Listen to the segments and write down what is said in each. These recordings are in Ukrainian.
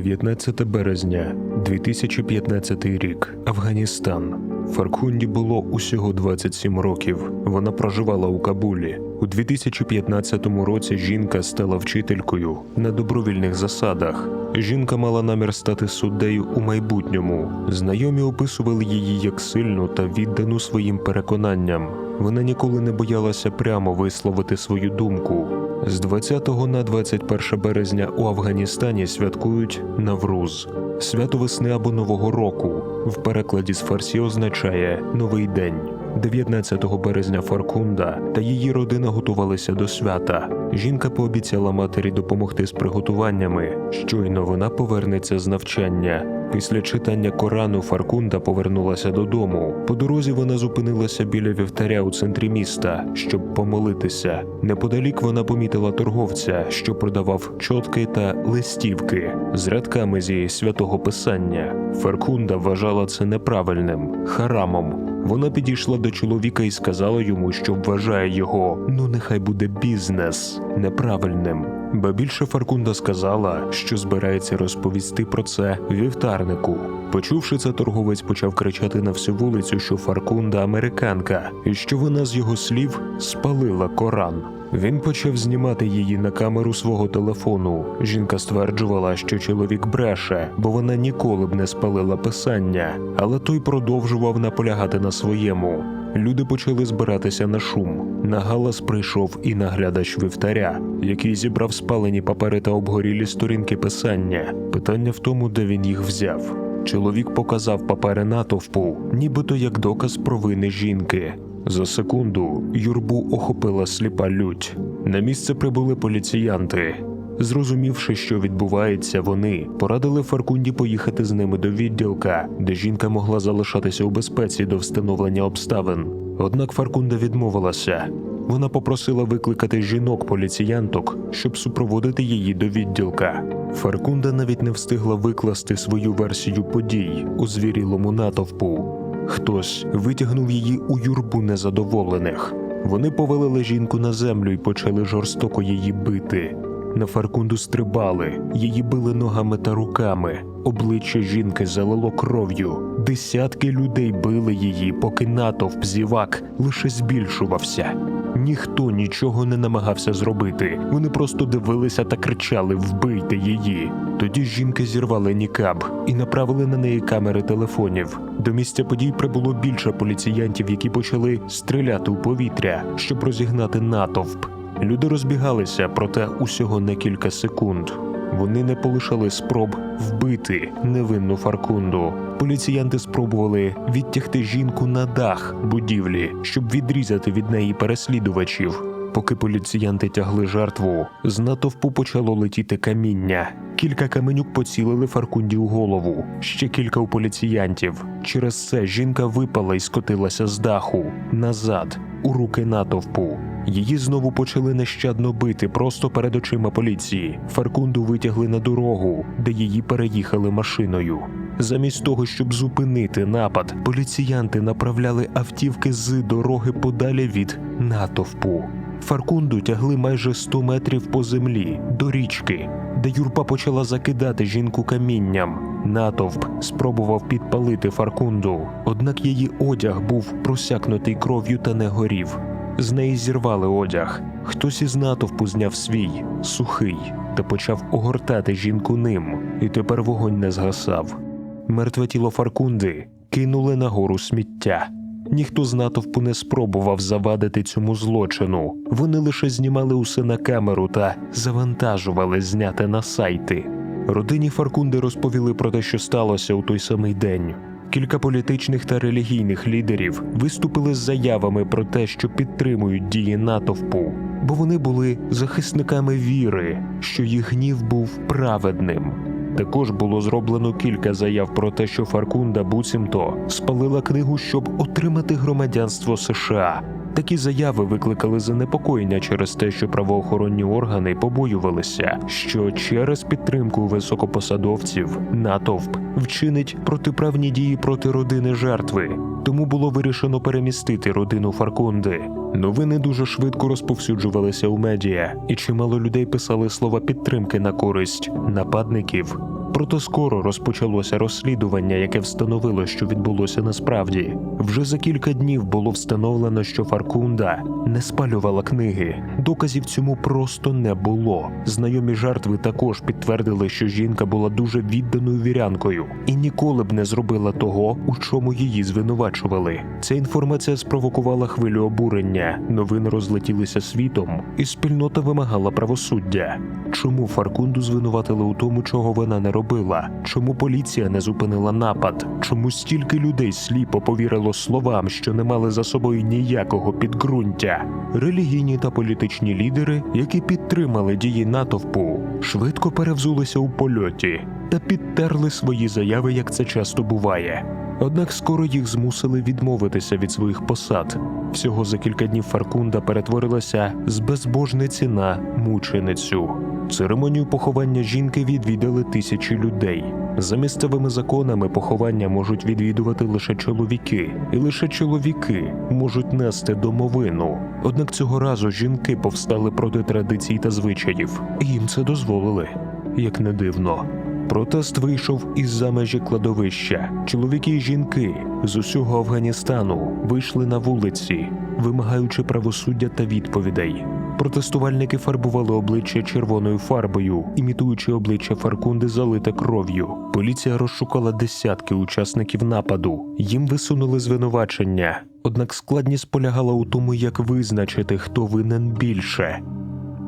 19 березня 2015 рік. Афганістан. Фаркхунді було усього 27 років. Вона проживала у Кабулі. У 2015 році жінка стала вчителькою на добровільних засадах. Жінка мала намір стати суддею у майбутньому. Знайомі описували її як сильну та віддану своїм переконанням. Вона ніколи не боялася прямо висловити свою думку. З 20 на 21 березня у Афганістані святкують Навруз, свято весни або Нового року. В перекладі з фарсі означає Новий день. 19 березня Фаркунда та її родина готувалися до свята. Жінка пообіцяла матері допомогти з приготуваннями. Щойно вона повернеться з навчання. Після читання Корану Фаркунда повернулася додому. По дорозі вона зупинилася біля вівтаря у центрі міста, щоб помолитися. Неподалік вона помітила торговця, що продавав чотки та листівки з рядками зі святого писання. Фаркунда вважала це неправильним харамом. Вона підійшла до чоловіка і сказала йому, що вважає його, ну нехай буде бізнес неправильним. Ба більше Фаркунда сказала, що збирається розповісти про це вівтарнику. Почувши це, торговець почав кричати на всю вулицю, що Фаркунда американка, і що вона з його слів спалила Коран. Він почав знімати її на камеру свого телефону. Жінка стверджувала, що чоловік бреше, бо вона ніколи б не спалила писання, але той продовжував наполягати на своєму. Люди почали збиратися на шум. На галас прийшов і наглядач вівтаря, який зібрав спалені папери та обгорілі сторінки писання. Питання в тому, де він їх взяв. Чоловік показав папери натовпу, нібито як доказ провини жінки. За секунду юрбу охопила сліпа лють. На місце прибули поліціянти. Зрозумівши, що відбувається, вони порадили Фаркунді поїхати з ними до відділка, де жінка могла залишатися у безпеці до встановлення обставин. Однак Фаркунда відмовилася. Вона попросила викликати жінок-поліціянток, щоб супроводити її до відділка. Фаркунда навіть не встигла викласти свою версію подій у звірілому натовпу. Хтось витягнув її у юрбу незадоволених. Вони повалили жінку на землю і почали жорстоко її бити. На Фаркунду стрибали, її били ногами та руками. Обличчя жінки залило кров'ю. Десятки людей били її, поки натовп зівак лише збільшувався. Ніхто нічого не намагався зробити. Вони просто дивилися та кричали Вбийте її. Тоді жінки зірвали нікаб і направили на неї камери телефонів. До місця подій прибуло більше поліціянтів, які почали стріляти у повітря, щоб розігнати натовп. Люди розбігалися, проте усього на кілька секунд. Вони не полишали спроб вбити невинну Фаркунду. Поліціянти спробували відтягти жінку на дах будівлі, щоб відрізати від неї переслідувачів. Поки поліціянти тягли жертву, з натовпу почало летіти каміння. Кілька каменюк поцілили Фаркунді у голову, ще кілька у поліціянтів. Через це жінка випала і скотилася з даху назад, у руки натовпу. Її знову почали нещадно бити просто перед очима поліції. Фаркунду витягли на дорогу, де її переїхали машиною. Замість того, щоб зупинити напад, поліціянти направляли автівки з дороги подалі від натовпу. Фаркунду тягли майже 100 метрів по землі до річки, де юрба почала закидати жінку камінням. Натовп спробував підпалити Фаркунду, однак її одяг був просякнутий кров'ю та не горів. З неї зірвали одяг. Хтось із натовпу зняв свій, сухий, та почав огортати жінку ним, і тепер вогонь не згасав. Мертве тіло Фаркунди кинули на гору сміття. Ніхто з натовпу не спробував завадити цьому злочину. Вони лише знімали усе на камеру та завантажували зняте на сайти. Родині Фаркунди розповіли про те, що сталося у той самий день. Кілька політичних та релігійних лідерів виступили з заявами про те, що підтримують дії натовпу, бо вони були захисниками віри, що їх гнів був праведним. Також було зроблено кілька заяв про те, що Фаркунда буцімто спалила книгу, щоб отримати громадянство США. Такі заяви викликали занепокоєння через те, що правоохоронні органи побоювалися, що через підтримку високопосадовців натовп вчинить протиправні дії проти родини жертви. Тому було вирішено перемістити родину Фаркунди. Новини дуже швидко розповсюджувалися у медіа, і чимало людей писали слова підтримки на користь нападників. Проте скоро розпочалося розслідування, яке встановило, що відбулося насправді. Вже за кілька днів було встановлено, що Фаркунда не спалювала книги. Доказів цьому просто не було. Знайомі жертви також підтвердили, що жінка була дуже відданою вірянкою і ніколи б не зробила того, у чому її звинувачували. Ця інформація спровокувала хвилю обурення. Новини розлетілися світом, і спільнота вимагала правосуддя. Чому Фаркунду звинуватили у тому, чого вона не робила? Чому поліція не зупинила напад? Чому стільки людей сліпо повірило словам, що не мали за собою ніякого підґрунтя? Релігійні та політичні лідери, які підтримали дії натовпу, швидко перевзулися у польоті та підтерли свої заяви, як це часто буває. Однак скоро їх змусили відмовитися від своїх посад. Всього за кілька днів Фаркунда перетворилася з безбожниці на мученицю. Церемонію поховання жінки відвідали тисячі людей. За місцевими законами поховання можуть відвідувати лише чоловіки, і лише чоловіки можуть нести домовину. Однак цього разу жінки повстали проти традицій та звичаїв, і їм це дозволили, як не дивно. Протест вийшов із за межі кладовища. Чоловіки і жінки з усього Афганістану вийшли на вулиці, вимагаючи правосуддя та відповідей. Протестувальники фарбували обличчя червоною фарбою, імітуючи обличчя Фаркунди залите кров'ю. Поліція розшукала десятки учасників нападу. Їм висунули звинувачення. Однак складність полягала у тому, як визначити, хто винен більше.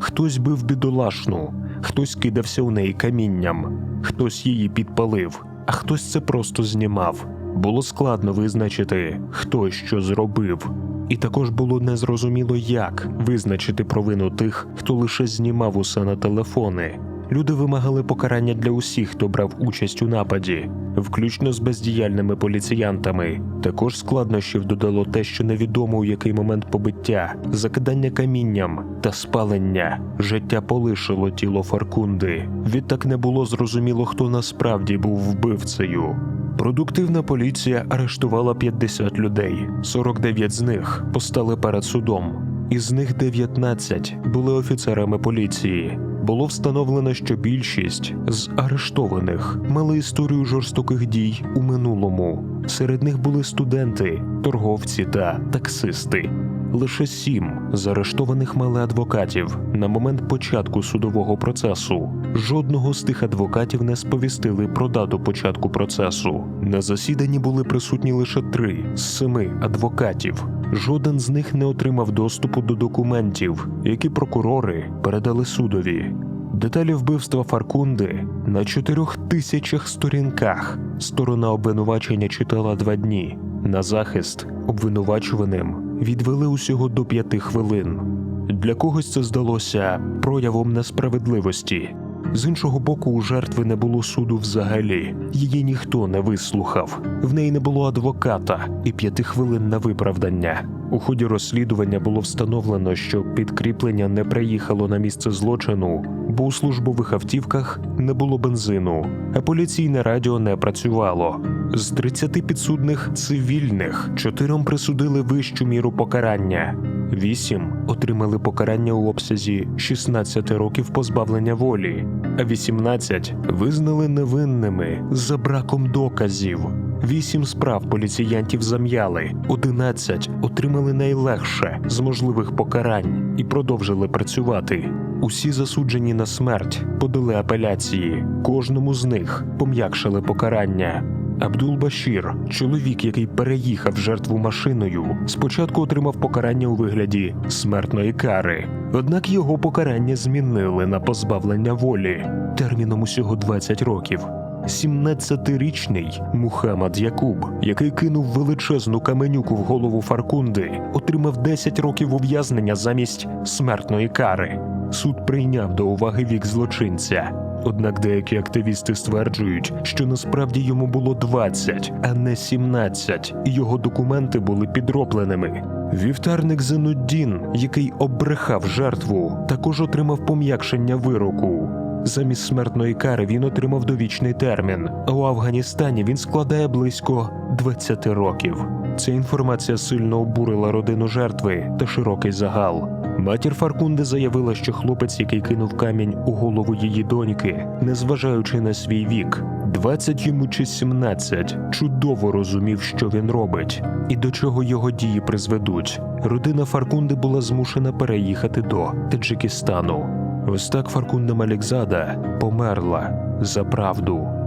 Хтось бив бідолашну, хтось кидався у неї камінням, хтось її підпалив, а хтось це просто знімав. Було складно визначити, хто що зробив. І також було незрозуміло, як визначити провину тих, хто лише знімав усе на телефони. Люди вимагали покарання для усіх, хто брав участь у нападі, включно з бездіяльними поліціянтами. Також складнощів додало те, що невідомо у який момент побиття, закидання камінням та спалення. Життя полишило тіло Фаркунди. Відтак не було зрозуміло, хто насправді був вбивцею. Продуктивна поліція арештувала 50 людей. 49 з них постали перед судом. Із них 19 були офіцерами поліції. Було встановлено, що більшість з арештованих мали історію жорстоких дій у минулому. Серед них були студенти, торговці та таксисти. Лише сім з арештованих мали адвокатів на момент початку судового процесу. Жодного з тих адвокатів не сповістили про дату початку процесу. На засіданні були присутні лише три з семи адвокатів. Жоден з них не отримав доступу до документів, які прокурори передали судові. Деталі вбивства Фаркунди на чотирьох тисячах сторінках. Сторона обвинувачення читала два дні. На захист обвинувачуваним відвели усього до п'яти хвилин. Для когось це здалося проявом несправедливості. З іншого боку, у жертви не було суду взагалі. Її ніхто не вислухав. В неї не було адвоката і п'яти хвилин на виправдання. У ході розслідування було встановлено, що підкріплення не приїхало на місце злочину, бо у службових автівках не було бензину, а поліційне радіо не працювало. З 30 підсудних цивільних чотирьом присудили вищу міру покарання. Вісім отримали покарання у обсязі 16 років позбавлення волі, а 18 визнали невинними за браком доказів. Вісім справ поліціянтів зам'яли, 11 отримали найлегше з можливих покарань і продовжили працювати. Усі засуджені на смерть подали апеляції. Кожному з них пом'якшили покарання. Абдул Башір, чоловік, який переїхав жертву машиною, спочатку отримав покарання у вигляді смертної кари. Однак його покарання змінили на позбавлення волі терміном усього 20 років. 17-річний Мухаммад Якуб, який кинув величезну каменюку в голову Фаркунди, отримав 10 років ув'язнення замість смертної кари. Суд прийняв до уваги вік злочинця. Однак деякі активісти стверджують, що насправді йому було 20, а не 17, і його документи були підробленими. Вівтарник Зенуддін, який обрехав жертву, також отримав пом'якшення вироку. Замість смертної кари він отримав довічний термін, а у Афганістані він складає близько 20 років. Ця інформація сильно обурила родину жертви та широкий загал. Матір Фаркунди заявила, що хлопець, який кинув камінь у голову її доньки, незважаючи на свій вік, 20 йому чи 17, чудово розумів, що він робить і до чого його дії призведуть. Родина Фаркунди була змушена переїхати до Таджикистану. Ось так Фаркунда Малікзада померла за правду.